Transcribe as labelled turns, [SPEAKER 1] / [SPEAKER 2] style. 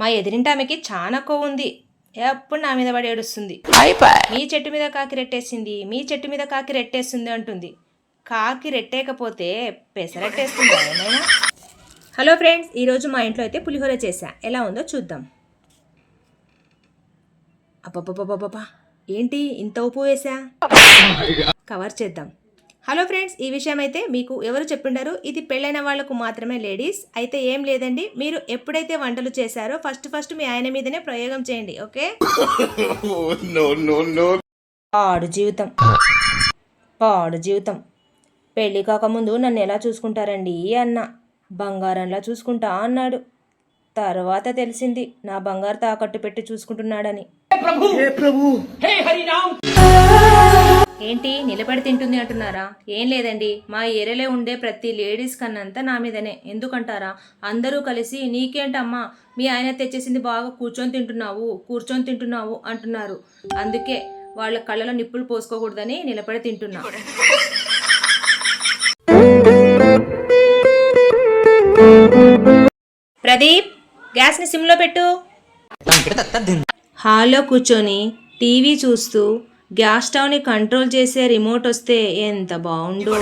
[SPEAKER 1] మా ఎదిరింటి ఆమెకి చాలా కొవ్వు ఉంది. ఎప్పుడు నా మీద పడి ఏడుస్తుంది. మీ చెట్టు మీద కాకి రెట్టేసింది మీ చెట్టు మీద కాకి రెట్టేస్తుంది అంటుంది. కాకి రెట్టేయకపోతే పెసరట్టేస్తుందా ఏమైనా? హలో ఫ్రెండ్స్ ఈరోజు మా ఇంట్లో అయితే పులిహోర చేశా. ఎలా ఉందో చూద్దాం. అబ్బబ్బబ్బబ్బబ్బా ఏంటి ఇంత ఉప్పు వేసా కవర్ చేద్దాం. హలో ఫ్రెండ్స్ ఈ విషయం అయితే మీకు ఎవరు చెప్పిండారు. ఇది పెళ్ళైన వాళ్ళకు మాత్రమే లేడీస్. అయితే ఏం లేదండి మీరు ఎప్పుడైతే వంటలు చేశారో ఫస్ట్ ఫస్ట్ మీ ఆయన మీదనే ప్రయోగం చేయండి ఓకే? పాడు జీవితం. పాడు జీవితం. పెళ్ళి కాకముందు నన్ను ఎలా చూసుకుంటారండి అన్న. బంగారంలా చూసుకుంటా అన్నాడు. తర్వాత తెలిసింది నా బంగారు తాకట్టు పెట్టి చూసుకుంటున్నాడని. ఏంటి నిలబడి తింటుంది అంటున్నారా? ఏం లేదండి. మా ఏరియాలో ఉండే ప్రతి లేడీస్ కన్నంతా నా మీదనే. ఎందుకంటారా? అందరూ కలిసి నీకేంటమ్మా? మీ ఆయన తెచ్చేసింది బాగా కూర్చొని తింటున్నావు కూర్చొని తింటున్నావు అంటున్నారు. అందుకే వాళ్ళ కళ్ళలో నిప్పులు పోసుకోకూడదని నిలబడి తింటున్నా. ప్రదీప్ గ్యాస్ని సిమ్లో పెట్టు. హాల్లో కూర్చొని టీవీ చూస్తూ గ్యాస్ స్టవ్ని కంట్రోల్ చేసే రిమోట్ వస్తే ఎంత బాగుండో.